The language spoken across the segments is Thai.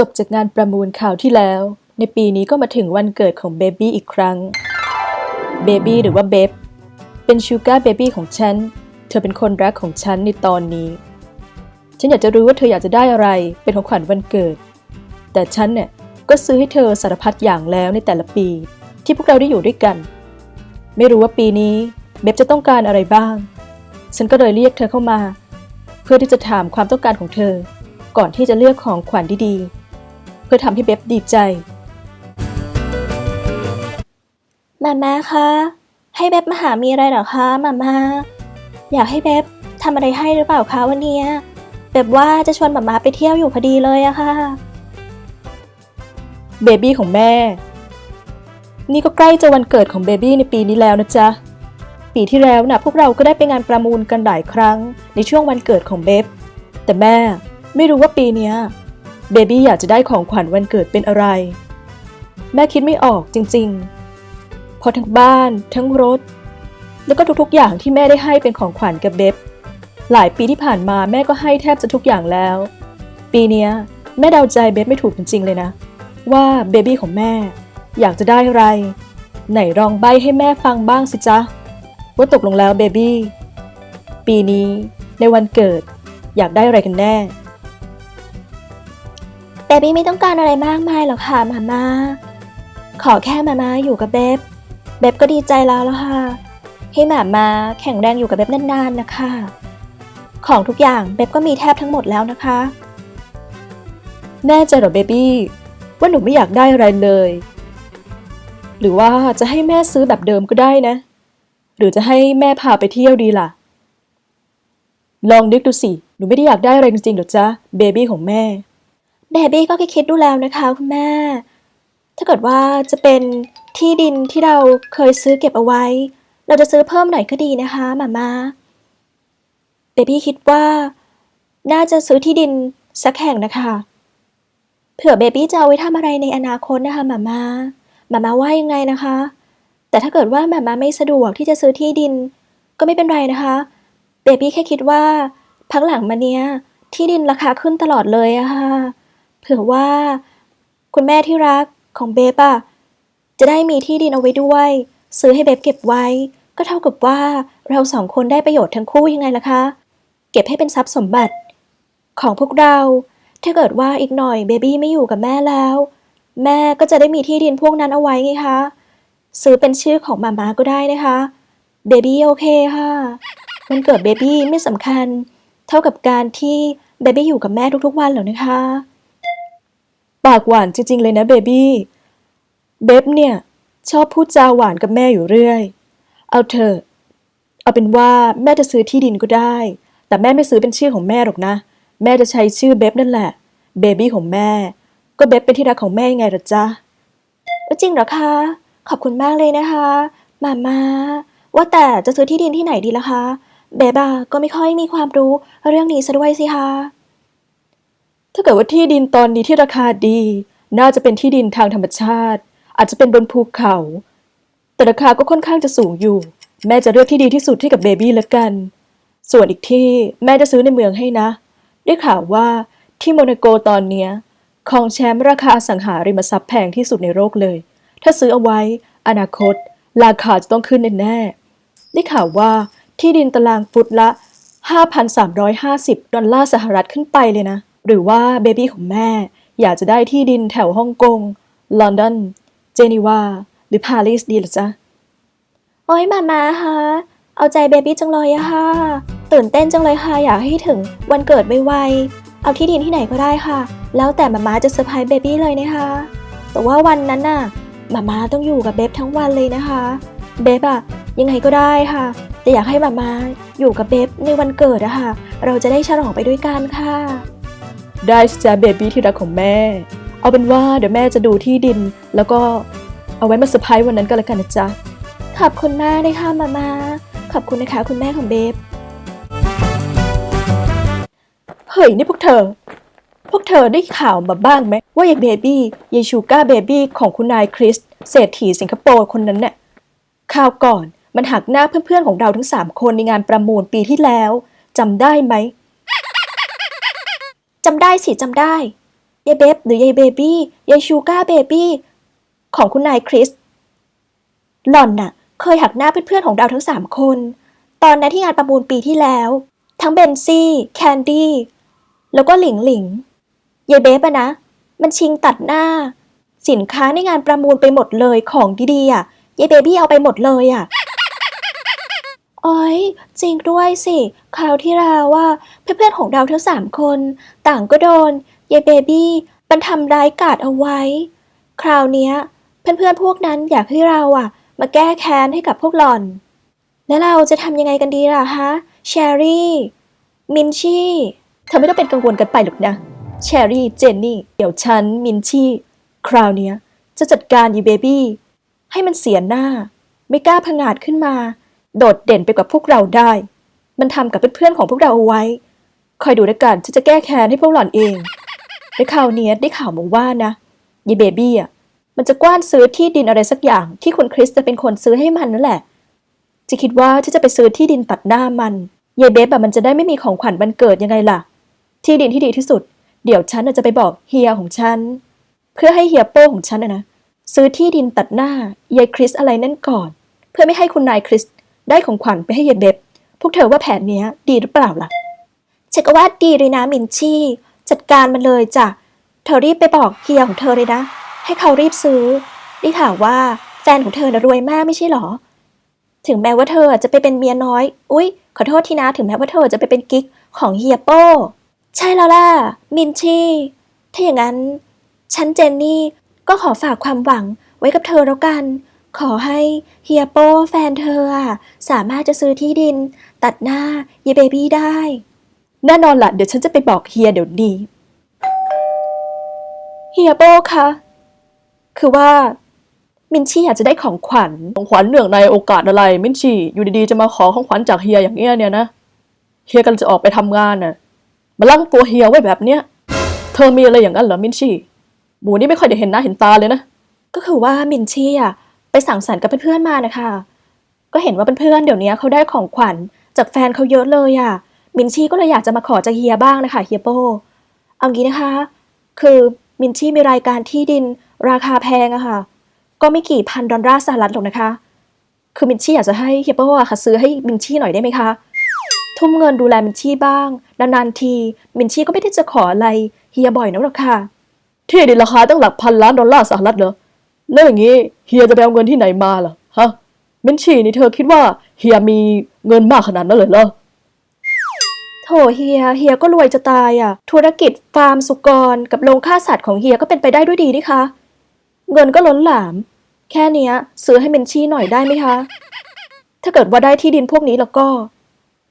จบจากงานประมูลข่าวที่แล้ว ในปีนี้ก็มาถึงวันเกิดของเบบี้อีกครั้ง เบบี้หรือว่าเบบเป็นชูการ์เบบี้ของฉัน เธอเป็นคนรักของฉันในตอนนี้ ฉันอยากจะรู้ว่าเธออยากจะได้อะไรเป็นของขวัญวันเกิด แต่ฉันเนี่ยก็ซื้อให้เธอสารพัดอย่างแล้วในแต่ละปี ที่พวกเราได้อยู่ด้วยกัน ไม่รู้ว่าปีนี้เบบจะต้องการอะไรบ้าง ฉันก็เลยเรียกเธอเข้ามา เพื่อที่จะถามความต้องการของเธอ ก่อนที่จะเลือกของขวัญดีๆ พื่อทำให้เบบดีใจมาม่าคะให้เบบมาหามีอะไรเหรอคะมาม่าอยากให้เบบทำอะไรให้หรือเปล่าคะวันเนี้ยเบบว่าจะชวนมาม่าไปเที่ยวอยู่พอดีเลยอะค่ะเบบี้ของแม่ นี่ก็ใกล้จะวันเกิดของเบบี้ในปีนี้แล้วนะจ๊ะปีที่แล้วนะพวกเราก็ได้ไปงานประมูลกันหลายครั้งในช่วงวันเกิดของเบบแต่แม่ไม่รู้ว่าปีเนี้ย เบบี้อยากจะได้ของขวัญวันเกิดเป็นอะไร แม่คิดไม่ออกจริงๆพราะทั้งบ้านทั้งรถ แล้วก็ทุกๆอย่างที่แม่ได้ให้เป็นของขวัญกับเบบหลายปีที่ผ่านมาแม่ก็ให้แทบจะทุกอย่างแล้ว ปีนี้แม่เดาใจเบบไม่ถูกจริงๆเลยนะ ว่าเบบี้ของแม่ อยากจะได้อะไร ไหนลองใบให้แม่ฟังบ้างสิจ๊ะว่าตกลงแล้วเบบี้ปีนี้ในวันเกิดอยากได้อะไรกันแน่ บบี้ไม่ต้องการอะไรมากมายหรอกค่ะมาม่าขอแค่มาม่าอยู่กับเบบเบบก็ดีใจแล้วแล้วค่ะ ให้หมามาแข็งแรงอยู่กับเบบนานๆนะคะ ของทุกอย่างเบบก็มีแทบทั้งหมดแล้วนะคะ แน่ใจหรอเบบี้ว่าหนูไม่อยากได้อะไรเลย หรือว่าจะให้แม่ซื้อแบบเดิมก็ได้นะ หรือจะให้แม่พาไปเที่ยวดีล่ะ ลองนึกดูสิ หนูไม่ได้อยากได้อะไรจริงๆหรอจ๊ะเบบี้ของแม่ เบบี้ก็คิดดูแล้วนะคะคุณแม่ ถ้าเกิดว่าจะเป็นที่ดินที่เราเคยซื้อเก็บเอาไว้ เราจะซื้อเพิ่มหน่อยก็ดีนะคะมามาเบบี้คิดว่า น่าจะซื้อที่ดินสักแห่งนะคะ เผื่อเบบี้จะเอาไว้ทำอะไรในอนาคตนะคะมามามามาว่ายังไงนะคะ แต่ถ้าเกิดว่ามามาไม่สะดวกที่จะซื้อที่ดิน ก็ไม่เป็นไรนะคะเบบี้แค่คิดว่าพักหลังมาเนี้ยที่ดินราคาขึ้นตลอดเลยอะค่ะ เผื่อว่า คุณแม่ที่รักของเบบอะจะได้มีที่ดินเอาไว้ด้วย ซื้อให้เบบเก็บไว้ ก็เท่ากับว่าเราสองคนได้ประโยชน์ทั้งคู่ยังไงล่ะคะ เก็บให้เป็นทรัพย์สมบัติ ของพวกเรา ถ้าเกิดว่าอีกหน่อยเบบี้ไม่อยู่กับแม่แล้ว แม่ก็จะได้มีที่ดินพวกนั้นเอาไว้ไงคะซื้อเป็นชื่อของมาม่าก็ได้นะคะเบบี้โอเคค่ะมันเกิดเบบี้ไม่สำคัญ เท่ากับการที่เบบี้อยู่กับแม่ทุกๆวันหรอกนะคะ ปากหวานจริงๆเลยนะเบบี้ เบบเนี่ย ชอบพูดจาหวานกับแม่อยู่เรื่อย เอาเถอะ เอาเป็นว่าแม่จะซื้อที่ดินก็ได้ แต่แม่ไม่ซื้อเป็นชื่อของแม่หรอกนะ แม่จะใช้ชื่อเบบนั่นแหละ เบบี้ของแม่ ก็เบบเป็นที่รักของแม่งไงล่ะจ๊ะจริงเหรอคะ ขอบคุณมากเลยนะคะมามาว่าแต่จะซื้อที่ดินที่ไหนดีล่ะคะ เบบาก็ไม่ค่อยมีความรู้เรื่องนี้ซะด้วยสิคะ ถ้าเกิดว่าที่ดินตอนนี้ที่ราคาดี น่าจะเป็นที่ดินทางธรรมชาติ อาจจะเป็นบนภูเขา แต่ราคาก็ค่อนข้างจะสูงอยู่ แม่จะเลือกที่ดีที่สุดให้กับเบบี้ละกัน ส่วนอีกที่แม่จะซื้อในเมืองให้นะ ได้ข่าวว่าที่โมนาโกตอนเนี้ยของแชมป์ราคาอสังหาริมทรัพย์แพงที่สุดในโลกเลย ถ้าซื้อเอาไว้ อนาคต ราคาจะต้องขึ้นแน่ๆได้ข่าวว่าที่ดินตารางฟุตละ 5,350 ดอลลาร์สหรัฐขึ้นไปเลยนะ หรือว่าเบบี้ของแม่ อยากจะได้ที่ดินแถวฮ่องกง ลอนดอน เจนีวา หรือปารีสดีหรือจ๊ะ โอ้ยมามาคะเอาใจเบบี้จังเลยอะค่ะ ตื่นเต้นจังเลยค่ะ อยากให้ถึงวันเกิดไวๆ เอาที่ดินที่ไหนก็ได้ค่ะ แล้วแต่มามาจะเซอร์ไพรส์เบบี้เลยนะคะ แต่ว่าวันนั้นน่ะ มามาต้องอยู่กับเบบทั้งวันเลยนะคะ เบบอะยังไงก็ได้ค่ะ แต่อยากให้มามาอยู่กับเบบในวันเกิดอะค่ะ เราจะได้ฉลองไปด้วยกันค่ะ ได้สิจ้ะเบบี้ที่รักของแม่ เอาเป็นว่าเดี๋ยวแม่จะดูที่ดิน แล้วก็เอาไว้มาเซอร์ไพรส์วันนั้นก็แล้วกันนะจ๊ะ ขอบคุณมากเลยค่ะมามาขอบคุณนะคะคุณแม่ของเบบเฮ้ยนี่พวกเธอ พวกเธอได้ข่าวมาบ้างไหมว่ายายเบบี้ยายชูก้าเบบี้ของคุณนายคริสเศรษฐีสิงคโปร์คนนั้นเนี่ยข่าวก่อนมันหักหน้าเพื่อนๆของเราทั้งสามคนในงานประมูลปีที่แล้วจำได้ไหม จำได้สิจำได้ยายเบบหรือยายเบบี้ยายชูการ์เบบี้ของคุณนายคริส หล่อนน่ะ เคยหักหน้าเพื่อนๆของเราทั้งสามคน ตอนนั้นที่งานประมูลปีที่แล้ว ทั้งเบนซี่ แคนดี้ แล้วก็หลิงหลิงยายเบบอะนะ มันชิงตัดหน้า สินค้าในงานประมูลไปหมดเลยของดีๆอะยายเบบี้เอาไปหมดเลยอะ โอ้ยจริงด้วยสิ คราวที่เราว่าเพื่อนๆของเราทั้งสามคน ต่างก็โดนยายเบบี้มันทำร้ายกาดเอาไว้ คราวเนี้ย เพื่อนๆพวกนั้นอยากให้เราอะมาแก้แค้นให้กับพวกหล่อน แล้วเราจะทำยังไงกันดีล่ะฮะแชรี่มินชี่เธอไม่ต้องเป็นกังวลกันไปหรอกนะแชรี่เจนนี่เดี๋ยวฉันมินชี่คราวเนี้ยจะจัดการยีเบบี้ให้มันเสียหน้า ไม่กล้าพงาดขึ้นมา โดดเด่นไปกว่าพวกเราได้ มันทำกับเพื่อนๆของพวกเราเอาไว้ คอยดูแล้วกันฉันจะแก้แค้นให้พวกหล่อนเองและคราวเนี้ยได้ข่าวมาว่านะยีเบบี้อะมันจะกว้านซื้อที่ดินอะไรสักอย่างที่คุณคริสจะเป็นคนซื้อให้มันนั่นแหละ จะคิดว่าที่จะไปซื้อที่ดินตัดหน้ามันยายเบฟแบบมันจะได้ไม่มีของขวัญวันเกิดยังไงล่ะ ที่ดินที่ดีที่สุด เดี๋ยวฉันจะไปบอกเฮียของฉัน เพื่อให้เฮียโป้ของฉันนะซื้อที่ดินตัดหน้ายายคริสอะไรนั่นก่อน เพื่อไม่ให้คุณนายคริส ได้ของขวัญไปให้ยายเบฟพวกเธอว่าแผนเนี้ยดีหรือเปล่าล่ะฉันก็ว่าดีเลยนะมินชี่ จัดการมันเลยจ้ะเธอรีบไปบอกเฮียของเธอเลยนะ ให้เขารีบซื้อได้ข่าวว่าแฟนของเธอน่ะรวยมากไม่ใช่หรอ ถึงแม้ว่าเธอจะไปเป็นเมียน้อย อุ๊ย ขอโทษทีนะถึงแม้ว่าเธอจะไปเป็นกิ๊กของเฮียโป้ใช่แล้วล่ะ มินชี่ ถ้าอย่างนั้น ฉันเจนนี่ก็ขอฝากความหวังไว้กับเธอแล้วกัน ขอให้เฮียโป้แฟนเธออะสามารถจะซื้อที่ดิน ตัดหน้าเยเบบี้ได้ แน่นอนละเดี๋ยวฉันจะไปบอกเฮียเดี๋ยวนี้เฮียโป้คะคือว่า มินชี่อยากจะได้ของขวัญของขวัญเนื่องในโอกาสอะไร มินชี่อยู่ดีๆจะมาขอของขวัญจากเฮียอย่างเงี้ยเนี่ยนะเฮียกำลังจะออกไปทำงานน่ะมาลั่งตัวเฮียไว้แบบเนี้ยเธอมีอะไรอย่างนั้นเหรอมินชี่หมูนี่ไม่ค่อยได้เห็นหน้าเห็นตาเลยนะก็คือว่ามินชี่อะ ไปสั่งสรรค์กับเพื่อนๆมานะคะ ก็เห็นว่าเพื่อนๆเดี๋ยวนี้เขาได้ของขวัญจากแฟนเขาเยอะเลยอะ มินชี่ก็เลยอยากจะมาขอจากเฮียบ้างนะคะเฮียโป้เอางี้นะคะ คือมินชี่มีรายการที่ดินราคาแพงอะค่ะ ก็ไม่กี่พันดอลลาร์สหรัฐหรอกนะคะ คือมินชี่อยากจะให้เฮียโป้อะค่ะซื้อให้มินชี่หน่อยได้ไหมคะ ทุ่มเงินดูแลมินชี่บ้าง นานๆทีมินชี่ก็ไม่ได้จะขออะไรเฮียบ่อยนักหรอกค่ะที่ดินราคาตั้งหลักพันล้านดอลลาร์สหรัฐเหรอ แล้วอย่างนี้เฮียจะไปเอาเงินที่ไหนมาล่ะฮะมินชีนี่เธอคิดว่าเฮียมีเงินมากขนาดนั้นเลยเหรอโถเฮียเฮียก็รวยจะตายอะ ธุรกิจฟาร์มสุกรกับโรงฆ่าสัตว์ของเฮียก็เป็นไปได้ด้วยดีนี่คะ เงินก็ล้นหลาม แค่เนี้ย ซื้อให้เมนชี่หน่อยได้ไหมคะ ถ้าเกิดว่าได้ที่ดินพวกนี้แล้วก็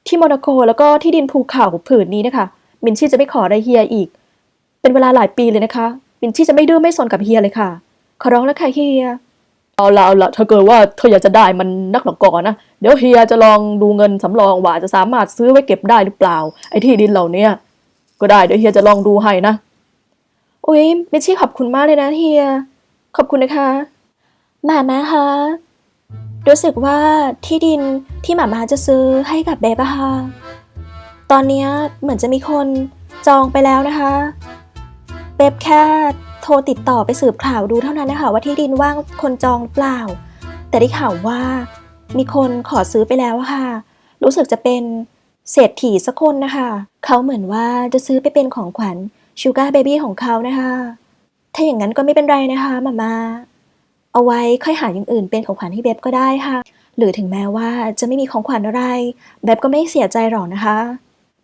ที่โมนาโกแล้วก็ที่ดินภูเขาผืนนี้นะคะมินชี่จะไม่ขออะไรเฮียอีก เป็นเวลาหลายปีเลยนะคะ มินชี่จะไม่ดื้อไม่สนกับเฮียเลยค่ะ ขอร้องแล้วค่ะเฮีย เอาละเอาละถ้าเกิดว่าเธออยากจะได้มันนักหนก่อนนะ เดี๋ยวเฮียจะลองดูเงินสำรองว่าจะสามารถซื้อไว้เก็บได้หรือเปล่า ไอ้ที่ดินเหล่านี้ก็ได้เดี๋ยวเฮียจะลองดูให้นะอุ้ยมินชี่ขอบคุณมากเลยนะเฮีย ขอบคุณนะคะหมามาคะรู้สึกว่าที่ดินที่หมามาจะซื้อให้กับเบบะคะตอนนี้เหมือนจะมีคนจองไปแล้วนะคะ เบบแค่ โทรติดต่อไปสืบข่าวดูเท่านั้นนะคะว่าที่ดินว่างคนจองเปล่า แต่ได้ข่าวว่า มีคนขอซื้อไปแล้วค่ะ รู้สึกจะเป็นเศรษฐีสักคนนะคะเขาเหมือนว่าจะซื้อไปเป็นของขวัญชูการ์เบบี้ของเขานะคะ ถ้าอย่างนั้นก็ไม่เป็นไรนะคะมามาเอาไว้ค่อยหาอย่างอื่นเป็นของขวัญให้เบบก็ได้ค่ะ หรือถึงแม้ว่าจะไม่มีของขวัญอะไร เบบก็ไม่เสียใจหรอกนะคะ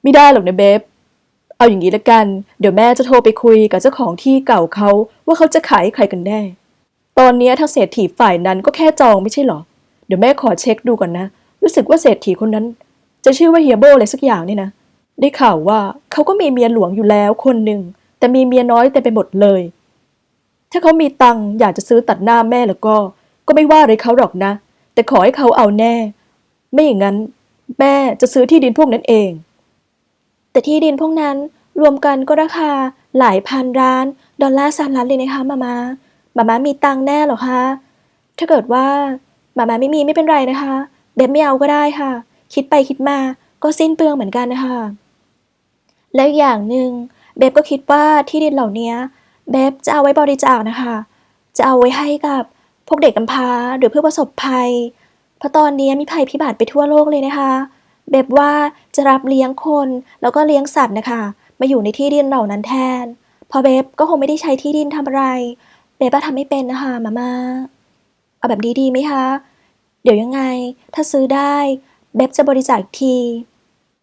ไม่ได้หรอกนะเบฟ เอาอย่างนี้ละกัน เดี๋ยวแม่จะโทรไปคุยกับเจ้าของที่เก่าเขาว่าเขาจะขายให้ใครกันแน่ ตอนนี้ทางเศรษฐีฝ่ายนั้นก็แค่จองไม่ใช่หรอ เดี๋ยวแม่ขอเช็คดูก่อนนะ รู้สึกว่าเศรษฐีคนนั้น จะชื่อว่าเฮียโบอะไรสักอย่างนี่นะ ได้ข่าวว่าเขาก็มีเมียหลวงอยู่แล้วคนหนึ่ง แต่มีเมียน้อยเต็มไปหมดเลย ถ้าเขามีตังค์อยากจะซื้อตัดหน้าแม่แล้วก็ ก็ไม่ว่าอะไรเขาหรอกนะ แต่ขอให้เขาเอาแน่ ไม่อย่างนั้น แม่จะซื้อที่ดินพวกนั้นเอง แต่ที่ดินพวกนั้นรวมกันก็ราคาหลายพันล้าน ดอลลาร์สหรัฐเลยนะคะมามามามามีตังแน่หรอคะ ถ้าเกิดว่ามามาไม่มีไม่เป็นไรนะคะเบบไม่เอาก็ได้ค่ะ คิดไปคิดมาก็สิ้นเปลืองเหมือนกันนะคะแล้วอย่างหนึ่งเบบก็คิดว่าที่ดินเหล่านี้เบบจะเอาไว้บริจาคนะคะ จะเอาไว้ให้กับพวกเด็กกำพร้าหรือผู้ประสบภัย เพราะตอนนี้มีภัยพิบัติไปทั่วโลกเลยนะคะ เบบว่าจะรับเลี้ยงคนแล้วก็เลี้ยงสัตว์นะคะมาอยู่ในที่ดินเหล่านั้นแทน พอเบบก็คงไม่ได้ใช้ที่ดินทำอะไร เบบว่าทำไม่เป็นนะคะมาม่าเอาแบบนี้ดีไหมคะ เดี๋ยวยังไง ถ้าซื้อได้ เบบจะบริจาคอีกที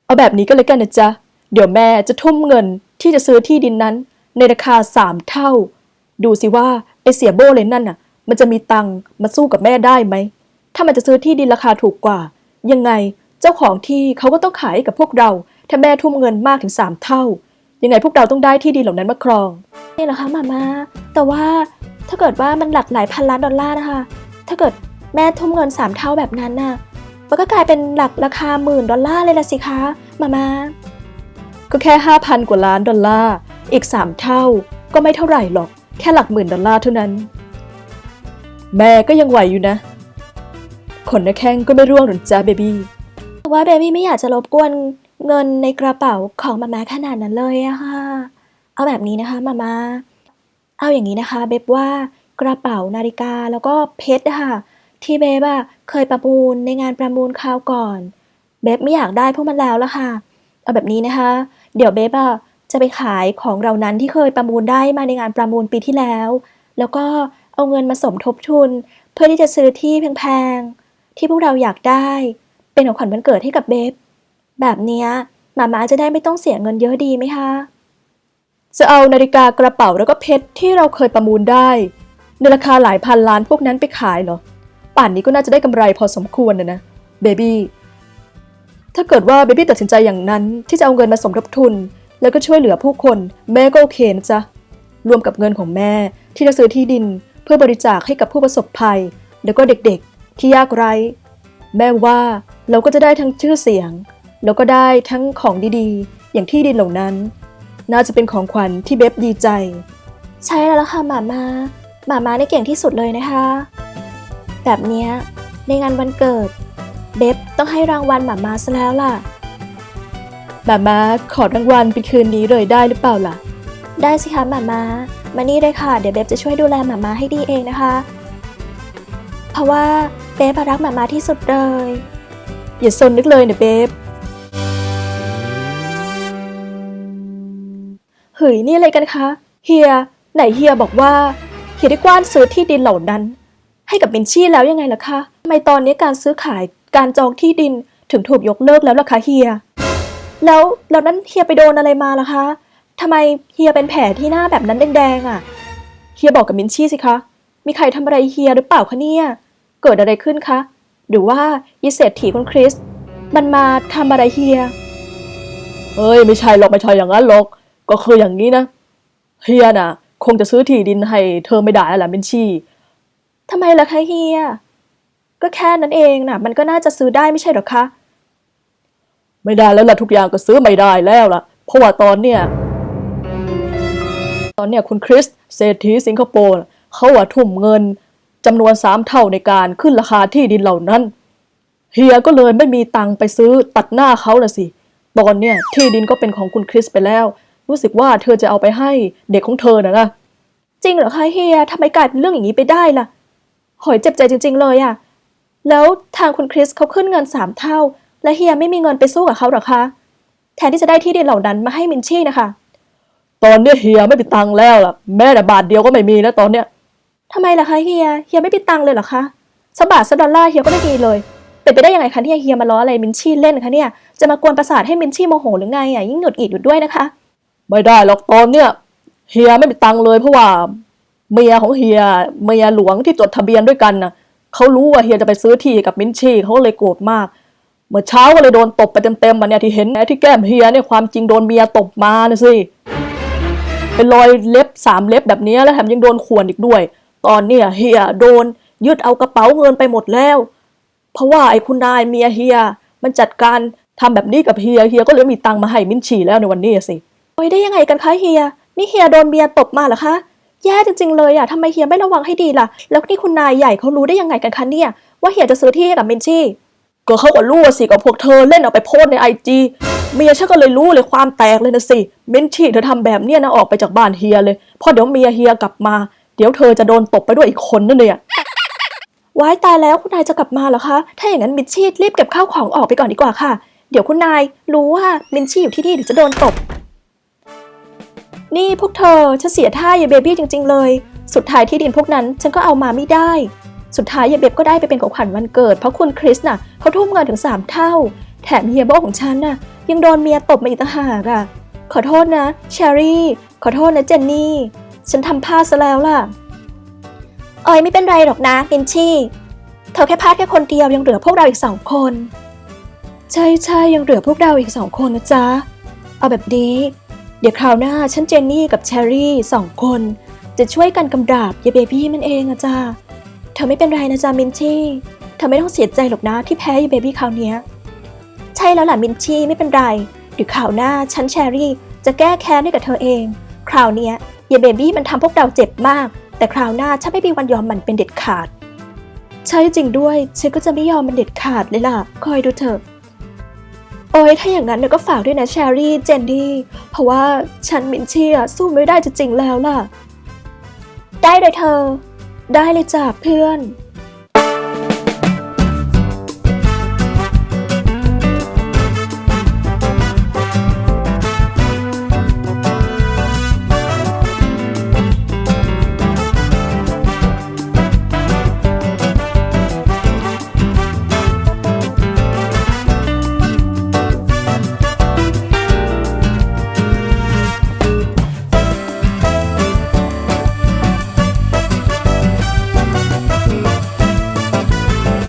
เอาแบบนี้ก็แล้วกันนะจ๊ะ เดี๋ยวแม่จะทุ่มเงินที่จะซื้อที่ดินนั้น ในราคาสามเท่า ดูสิว่าไอเสียโบเลยนั่นน่ะ มันจะมีตังค์มาสู้กับแม่ได้ไหม ถ้ามันจะซื้อที่ดินราคาถูกกว่า ยังไง เจ้าของที่เขาก็ต้องขายให้กับพวกเรา ถ้าแม่ทุ่มเงินมากถึงสามเท่า ยังไงพวกเราต้องได้ที่ดินเหล่านั้นมาครอง นี่เหรอคะมาม่าแต่ว่าถ้าเกิดว่ามันหลักหลายพันล้านดอลลาร์นะคะ ถ้าเกิดแม่ทุ่มเงินสามเท่าแบบนั้นน่ะ มันก็กลายเป็นหลักราคาหมื่นดอลลาร์เลยละสิคะ มาม่าก็แค่ห้าพันกว่าล้านดอลลาร์ อีกสามเท่า ก็ไม่เท่าไหร่หรอก แค่หลักหมื่นดอลลาร์เท่านั้น แม่ก็ยังไหวอยู่นะ ขนหน้าแข้งก็ไม่ร่วงหรอกจ้าเบบี้แต่ ว่าเบบี้ไม่อยากจะรบกวนเงินในกระเป๋าของมาม่าขนาดนั้นเลยอะค่ะ เอาแบบนี้นะคะมาม่าเอาอย่างนี้นะคะเบบว่ากระเป๋านาฬิกาแล้วก็เพชรนะคะที่เบบอะเคยประมูลในงานประมูลคราวก่อน เบบไม่อยากได้พวกมันแล้วละค่ะ เอาแบบนี้นะคะ เดี๋ยวเบบอะจะไปขายของเรานั้นที่เคยประมูลได้มาในงานประมูลปีที่แล้ว แล้วก็เอาเงินมาสมทบทุน เพื่อที่จะซื้อที่แพงๆที่พวกเราอยากได้ เป็นของขวัญวันเกิดให้กับเบบแบบเนี้ยหมาม้าจะได้ไม่ต้องเสียเงินเยอะดีไหมคะ จะเอานาฬิกากระเป๋าแล้วก็เพชรที่เราเคยประมูลได้ในราคาหลายพันล้านพวกนั้นไปขายเหรอ ป่านนี้ก็น่าจะได้กำไรพอสมควรนะนะเบบี้ถ้าเกิดว่าเบบี้ตัดสินใจอย่างนั้นที่จะเอาเงินมาสมทบทุน แล้วก็ช่วยเหลือผู้คนแม่ก็โอเคนะจ๊ะรวมกับเงินของแม่ที่จะซื้อที่ดินเพื่อบริจาคให้กับผู้ประสบภัย แล้วก็เด็กๆ ที่ยากไร้ แม่ว่า เราก็จะได้ทั้งชื่อเสียง แล้วก็ได้ทั้งของดีๆ อย่างที่ดินเหล่านั้น น่าจะเป็นของขวัญที่เบบดีใจ ใช่แล้วล่ะค่ะหมามาหมามาได้เก่งที่สุดเลยนะคะ แบบเนี้ยในงานวันเกิด เบบต้องให้รางวัลหมามาซะแล้วล่ะมามาขอรางวัลเป็นคืนนี้เลยได้หรือเปล่าล่ะ ได้สิคะหมามามานี่เลยค่ะ เดี๋ยวเบบจะช่วยดูแลหมามาให้ดีเองนะคะ เพราะว่าเบบรักหมามาที่สุดเลย อย่าซนนึกเลยนะเบบเฮ้ยนี่อะไรกันคะเฮียไหนเฮียบอกว่าเฮียได้กว้านซื้อที่ดินเหล่านั้น ให้กับเบนชี่แล้วยังไงล่ะคะทำไมตอนนี้การซื้อขายการจองที่ดินถึงถูกยกเลิกแล้วล่ะคะเฮีย แล้วแล้วนั้นเฮียไปโดนอะไรมาล่ะคะทำไมเฮียเป็นแผลที่หน้าแบบนั้นแดงๆอะเฮียบอกกับมินชี่สิคะ มีใครทำอะไรเฮียหรือเปล่าคะเนี่ย เกิดอะไรขึ้นคะ หรือว่ายีเศรษฐีคุณคริส มันมาทำอะไรเฮียเฮ้ย ไม่ใช่หรอกไม่ใช่อย่างนั้นหรอก ก็คืออย่างนี้นะ เฮียน่ะ คงจะซื้อที่ดินให้เธอไม่ได้แหละมินชี่ทำไมล่ะคะเฮีย ก็แค่นั้นเองน่ะ มันก็น่าจะซื้อได้ไม่ใช่หรอคะ ไม่ได้แล้วล่ะทุกอย่างก็ซื้อไม่ได้แล้วล่ะ เพราะว่าตอนเนี้ยตอนเนี้ยคุณคริสเศรษฐีสิงคโปร์เขาว่าทุ่มเงิน จำนวนสามเท่าในการขึ้นราคาที่ดินเหล่านั้น เฮียก็เลยไม่มีตังค์ไปซื้อตัดหน้าเขาละสิ ตอนเนี้ยที่ดินก็เป็นของคุณคริสไปแล้ว รู้สึกว่าเธอจะเอาไปให้เด็กของเธอนะนะจริงเหรอคะเฮียทำไมกลายเป็นเรื่องอย่างนี้ไปได้ล่ะหอยเจ็บใจจริง ๆ เลยอะแล้วทางคุณคริสเขาขึ้นเงินสามเท่า และเฮียไม่มีเงินไปสู้กับเขาหรอคะแทนที่จะได้ที่ดินเหล่านั้นมาให้มินชี่นะคะ ตอนเนี้ยเฮียไม่มีตังค์แล้วล่ะ แม้แต่บาทเดียวก็ไม่มีแล้วตอนเนี้ย ทำไมล่ะคะเฮีย เฮียไม่มีตังค์เลยเหรอคะสบาทสดอลลาร์เฮียก็ไม่มีเลย เป็นไปได้ยังไงคะที่เฮียมาล้ออะไรมินชี่เล่นคะเนี่ย จะมากวนประสาทให้มินชี่โมโหหรือไงอะยิ่งหงุดหงิดอยู่ด้วยนะคะ ไม่ได้หรอกตอนเนี้ยเฮียไม่มีตังค์เลยเพราะว่าเมียของเฮียเมียหลวงที่จดทะเบียนด้วยกันน่ะเขารู้ว่าเฮียจะไปซื้อที่กับมินชี่เขาเลยโกรธมาก เมื่อเช้าก็เลยโดนตบไปเต็มๆมาเนี่ยที่เห็นนะที่แก้มเฮียเนี่ยความจริงโดนเมียตบมานะสิเป็นรอยเล็บสามเล็บแบบนี้แล้วแถมยังโดนข่วนอีกด้วย ตอนเนี้ยเฮียโดน ยึดเอากระเป๋าเงินไปหมดแล้ว เพราะว่าไอ้คุณนายเมียเฮียมันจัดการทำแบบนี้กับเฮียเฮียก็เลยมีตังมาให้มินชีแล้วในวันนี้สิโอ้ยได้ยังไงกันคะเฮียนี่เฮียโดนเมียตบมาเหรอคะแย่จริงๆเลยอะทำไมเฮียไม่ระวังให้ดีล่ะ แล้วนี่คุณนายใหญ่เขารู้ได้ยังไงกันคะเนี่ยว่าเฮียจะซื้อที่ให้กับมินชี่ก็เขาก็รู้สิกับพวกเธอเล่นเอาไปโพสในไอจีเมียฉันก็เลยรู้เลยความแตกเลยนะสิมินชี่เธอทำแบบเนี้ยนะออกไปจากบ้านเฮียเลยเพราะเดี๋ยวเมียเฮียกลับมา เดี๋ยวเธอจะโดนตบไปด้วยอีกคนนั่นเนี่ยว้ายตายแล้วคุณนายจะกลับมาเหรอคะ ถ้าอย่างนั้นมินชี่รีบเก็บข้าวของออกไปก่อนดีกว่าค่ะ เดี๋ยวคุณนายรู้ว่ามินชี่อยู่ที่นี่เดี๋ยวจะโดนตบ นี่พวกเธอฉันเสียท่ายายเบบี้จริง ๆ เลย สุดท้ายที่ดินพวกนั้นฉันก็เอามาไม่ได้ สุดท้ายยายเบบก็ได้ไปเป็นของขวัญวันเกิดเพราะคุณคริสน่ะเขาทุ่มเงินถึงสามเท่า แถมเฮียโบของฉันน่ะยังโดนเมียตบมาอีกต่างหากอะขอโทษนะเชอรี่ ขอโทษนะเจนนี่ ฉันทำพลาดซะแล้วล่ะ เอ้ยไม่เป็นไรหรอกนะมินชี่ เธอแค่พลาดแค่คนเดียวยังเหลือพวกเราอีกสองคน ใช่ใช่ยังเหลือพวกเราอีกสองคนนะจ๊ะ เอาแบบนี้ เดี๋ยวคราวหน้าฉันเจนนี่กับแชรี่สองคน จะช่วยกันกำราบยายเบบี้มันเองอะจ้าเธอไม่เป็นไรนะจ๊ะมินชี่ เธอไม่ต้องเสียใจหรอกนะที่แพ้ยายเบบี้คราวนี้ใช่แล้วล่ะมินชี่ไม่เป็นไรเดี๋ยวคราวหน้าฉันแชรี่จะแก้แค้นให้กับเธอเอง คราวเนี้ ยยาเบบี้มันทำพวกเราเจ็บมาก แต่คราวหน้าฉันไม่มีวันยอมมันเป็นเด็ดขาด ใช่จริงด้วย ฉันก็จะไม่ยอมมันเด็ดขาดเลยล่ะ คอยดูเถอะ โอ้ยถ้าอย่างนั้นเนี่ยก็ฝากด้วยนะแชรี่ เจนดี้ เพราะว่าฉันมินเชียสู้ไม่ได้จริงๆแล้วล่ะ ได้เลยเธอ ได้เลยจ้ะเพื่อน